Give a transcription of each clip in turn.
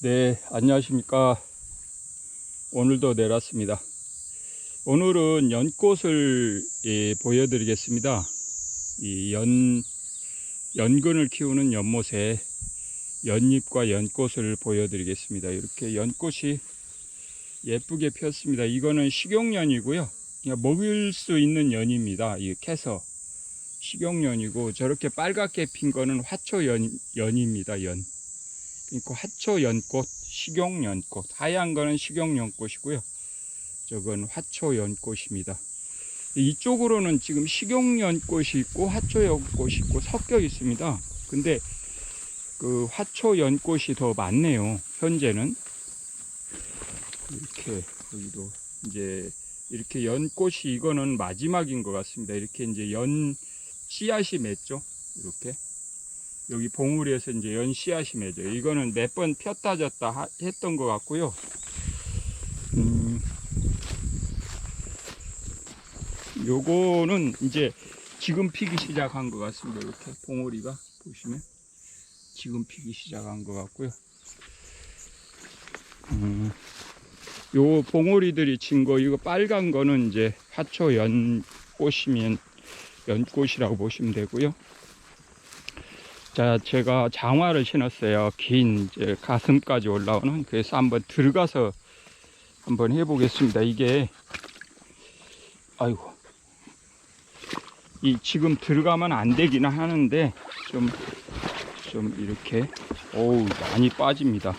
네, 안녕하십니까. 오늘도 내렸습니다. 오늘은 연꽃을 예, 보여드리겠습니다. 이 연, 연근을 키우는 연못에 연잎과 연꽃을 보여드리겠습니다. 이렇게 연꽃이 예쁘게 피었습니다. 이거는 식용연이고요. 그냥 먹을 수 있는 연입니다. 이 캐서 식용연이고 저렇게 빨갛게 핀 거는 화초연, 연입니다. 연. 그러니까 화초 연꽃, 식용 연꽃. 하얀 거는 식용 연꽃이고요. 저건 화초 연꽃입니다. 이쪽으로는 지금 식용 연꽃이 있고 화초 연꽃이 있고 섞여 있습니다. 근데 그 화초 연꽃이 더 많네요. 현재는 이렇게 여기도 이제 이렇게 연꽃이 이거는 마지막인 것 같습니다. 이렇게 이제 연 씨앗이 맺죠. 이렇게 여기 봉우리에서 이제 연 씨앗이 맺어요. 이거는 몇 번 폈다 졌다 하- 했던 것 같고요. 음, 요거는 이제 지금 피기 시작한 것 같습니다. 이렇게 봉우리가 보시면 지금 피기 시작한 것 같고요. 음, 요 봉오리들이 진 거 이거 빨간 거는 이제 화초 연꽃이면 연꽃이라고 보시면 되고요. 자, 제가 장화를 신었어요. 긴 가슴까지 올라오는 그래서 한번 들어가서 한번 해보겠습니다. 이게 아이고 이 지금 들어가면 안 되기는 하는데 좀 좀 이렇게 어우 많이 빠집니다.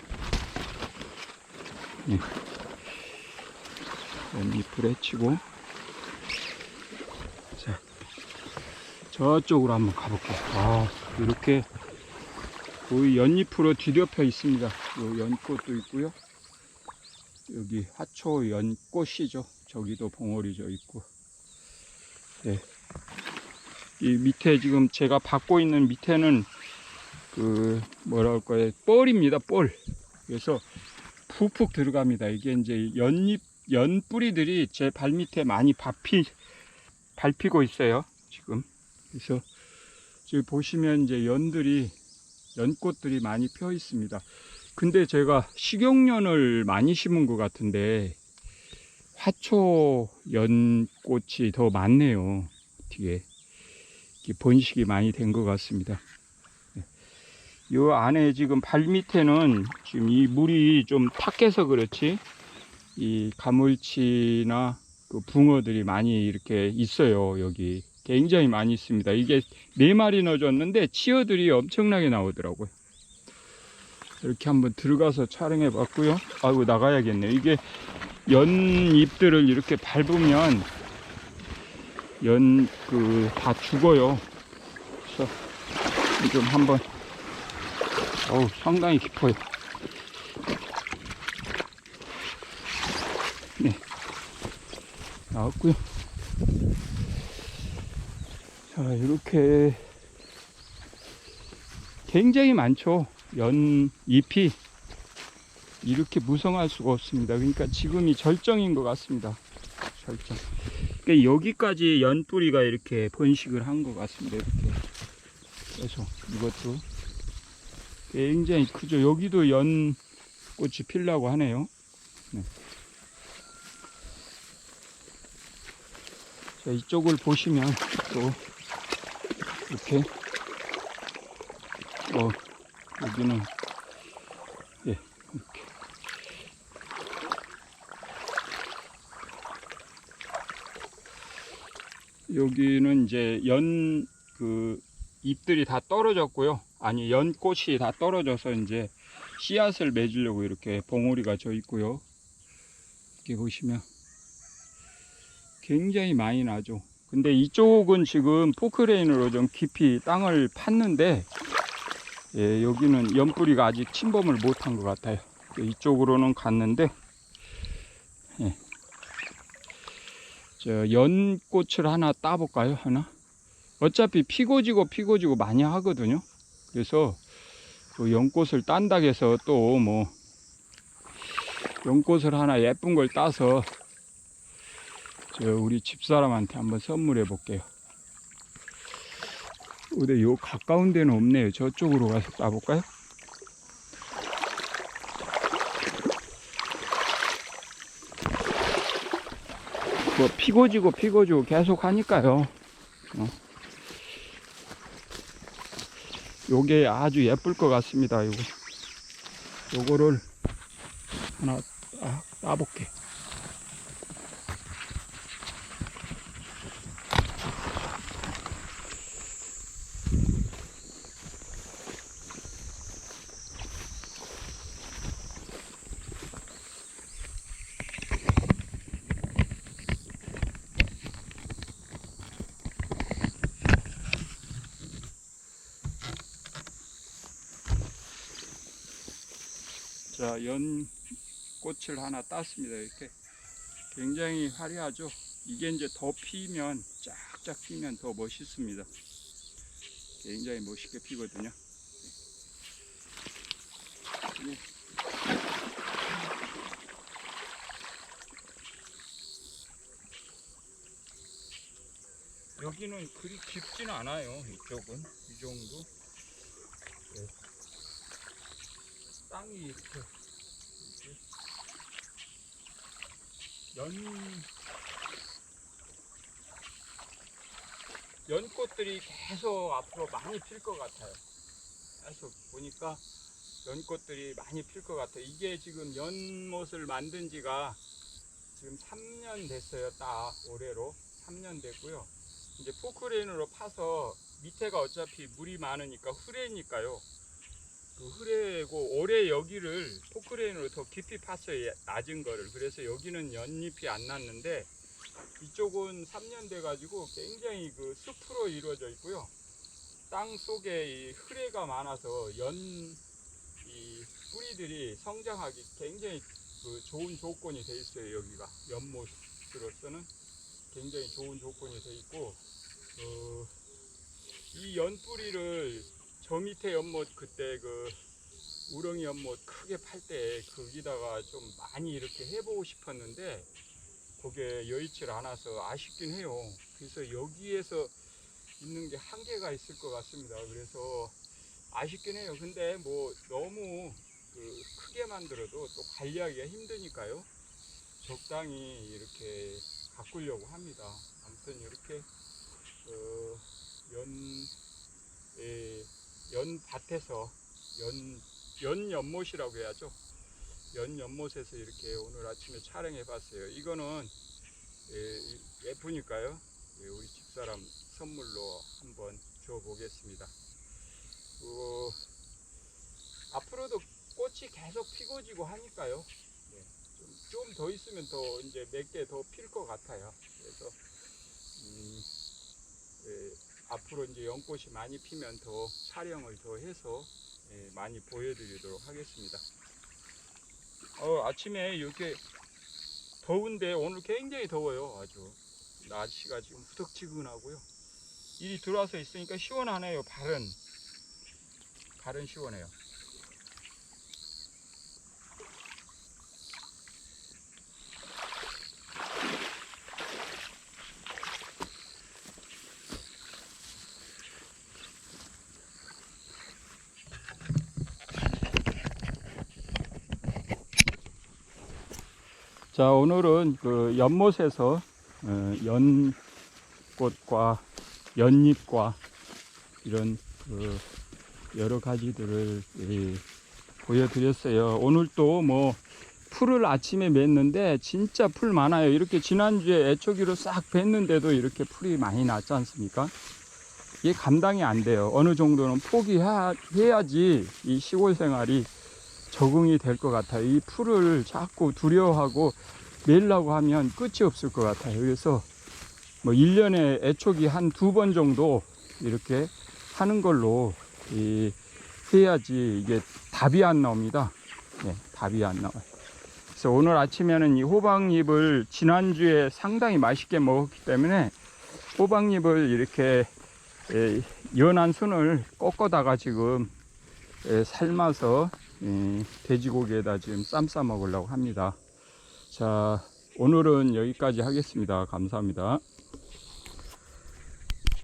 네. 연잎을 해치고 자 저쪽으로 한번 가볼게요 아 이렇게 거의 연잎으로 뒤덮여 있습니다 요 연꽃도 있고요 여기 화초 연꽃이죠 저기도 봉오리져 있고 네. 이 밑에 지금 제가 받고 있는 밑에는 그 뭐라 할까요 뻘입니다 뻘 그래서 푹푹 들어갑니다 이게 이제 연잎 연 뿌리들이 제 발밑에 많이 밟히, 밟히고 있어요. 지금. 그래서 지금 보시면 이제 연들이, 연꽃들이 많이 펴 있습니다. 근데 제가 식용연을 많이 심은 것 같은데, 화초 연꽃이 더 많네요. 뒤에. 번식이 많이 된 것 같습니다. 네. 요 안에 지금 발 밑에는 지금 이 물이 좀 탁해서 그렇지, 이 가물치나 그 붕어들이 많이 이렇게 있어요 여기 굉장히 많이 있습니다. 이게 네 마리 넣어줬는데 치어들이 엄청나게 나오더라고요. 이렇게 한번 들어가서 촬영해 봤고요. 아이고 나가야겠네요. 이게 연잎들을 이렇게 밟으면 연 그 다 죽어요. 그래서 좀 한번 어우 상당히 깊어요. 나왔고요. 자, 이렇게 굉장히 많죠. 연 잎이 이렇게 무성할 수가 없습니다. 그러니까 지금이 절정인 것 같습니다. 절정. 그러니까 여기까지 연뿌리가 이렇게 번식을 한 것 같습니다. 이렇게. 그래서 이것도 굉장히 크죠. 여기도 연꽃이 피려고 하네요. 자, 이쪽을 보시면 또 이렇게. 어 여기는 예 이렇게. 여기는 이제 연 그 잎들이 다 떨어졌고요. 아니 연꽃이 다 떨어져서 이제 씨앗을 맺으려고 이렇게 봉오리가 져 있고요. 이렇게 보시면 굉장히 많이 나죠. 근데 이쪽은 지금 포크레인으로 좀 깊이 땅을 팠는데 예, 여기는 연뿌리가 아직 침범을 못한 것 같아요. 이쪽으로는 갔는데 예. 저 연꽃을 하나 따볼까요? 하나? 어차피 피고 지고 피고 지고 많이 하거든요. 그래서 그 연꽃을 딴다 해서 또 뭐 연꽃을 하나 예쁜 걸 따서 제가 우리 집사람한테 한번 선물해 볼게요. 근데 요 가까운 데는 없네요. 저쪽으로 가서 따볼까요? 뭐 피고 지고 피고 지고 계속 하니까요. 어. 요게 아주 예쁠 것 같습니다. 요거 요거를 하나 따볼게. 자, 연꽃을 하나 땄습니다. 이렇게 굉장히 화려하죠. 이게 이제 더 피면 쫙쫙 피면 더 멋있습니다. 굉장히 멋있게 피거든요. 네. 여기는 그리 깊지는 않아요. 이쪽은 이 정도. 네. 땅이 이렇게 연 연꽃들이 계속 앞으로 많이 필 것 같아요. 계속 보니까 연꽃들이 많이 필 것 같아요. 이게 지금 연못을 만든 지가 지금 3년 됐어요. 딱 올해로 3년 됐고요. 이제 포크레인으로 파서 밑에가 어차피 물이 많으니까 흐레니까요. 그 흐레고 올해 여기를 포크레인으로 더 깊이 팠어요. 낮은 거를. 그래서 여기는 연잎이 안 났는데 이쪽은 3년 돼 가지고 굉장히 그 숲으로 이루어져 있고요. 땅 속에 이 흐레가 많아서 연 이 뿌리들이 성장하기 굉장히 그 좋은 조건이 돼 있어요. 여기가 연못으로서는 굉장히 좋은 조건이 돼 있고 어, 이 연뿌리를 저 밑에 연못 그때 그 우렁이 연못 크게 팔 때 거기다가 좀 많이 이렇게 해보고 싶었는데 그게 여의치를 않아서 아쉽긴 해요. 그래서 여기에서 있는 게 한계가 있을 것 같습니다. 그래서 아쉽긴 해요. 근데 뭐 너무 그 크게 만들어도 또 관리하기가 힘드니까요. 적당히 이렇게 가꾸려고 합니다. 아무튼 이렇게 어, 연, 예, 연밭에서 연, 연 연못이라고 해야죠. 연 연못에서 이렇게 오늘 아침에 촬영해 봤어요. 이거는 예, 예쁘니까요. 예, 우리 집사람 선물로 한번 줘 보겠습니다. 어, 앞으로도 꽃이 계속 피고 지고 하니까요. 좀더 있으면 더 이제 몇 개 더 필 것 같아요. 그래서 음, 예, 앞으로 이제 연꽃이 많이 피면 더 촬영을 더 해서 예, 많이 보여드리도록 하겠습니다. 어, 아침에 이렇게 더운데 오늘 굉장히 더워요. 아주 날씨가 지금 후덕지근하고요. 일이 들어와서 있으니까 시원하네요. 발은 발은 시원해요. 자, 오늘은 그 연못에서 어, 연꽃과 연잎과 이런 그 여러 가지들을 이, 보여드렸어요. 오늘 또뭐 풀을 아침에 맸는데 진짜 풀 많아요. 이렇게 지난주에 애초기로 싹 뵀는데도 이렇게 풀이 많이 났지 않습니까? 이게 감당이 안 돼요. 어느 정도는 포기해야지 이 시골 생활이 적응이 될 것 같아요. 이 풀을 자꾸 두려워하고 매려고 하면 끝이 없을 것 같아요. 그래서 뭐 1년에 애초기 한 두 번 정도 이렇게 하는 걸로 이 해야지 이게 답이 안 나옵니다. 네, 답이 안 나와요. 그래서 오늘 아침에는 이 호박잎을 지난주에 상당히 맛있게 먹었기 때문에 호박잎을 이렇게 에, 연한 순을 꺾어다가 지금 에, 삶아서 에, 돼지고기에다 지금 쌈 싸 먹으려고 합니다. 자, 오늘은 여기까지 하겠습니다. 감사합니다.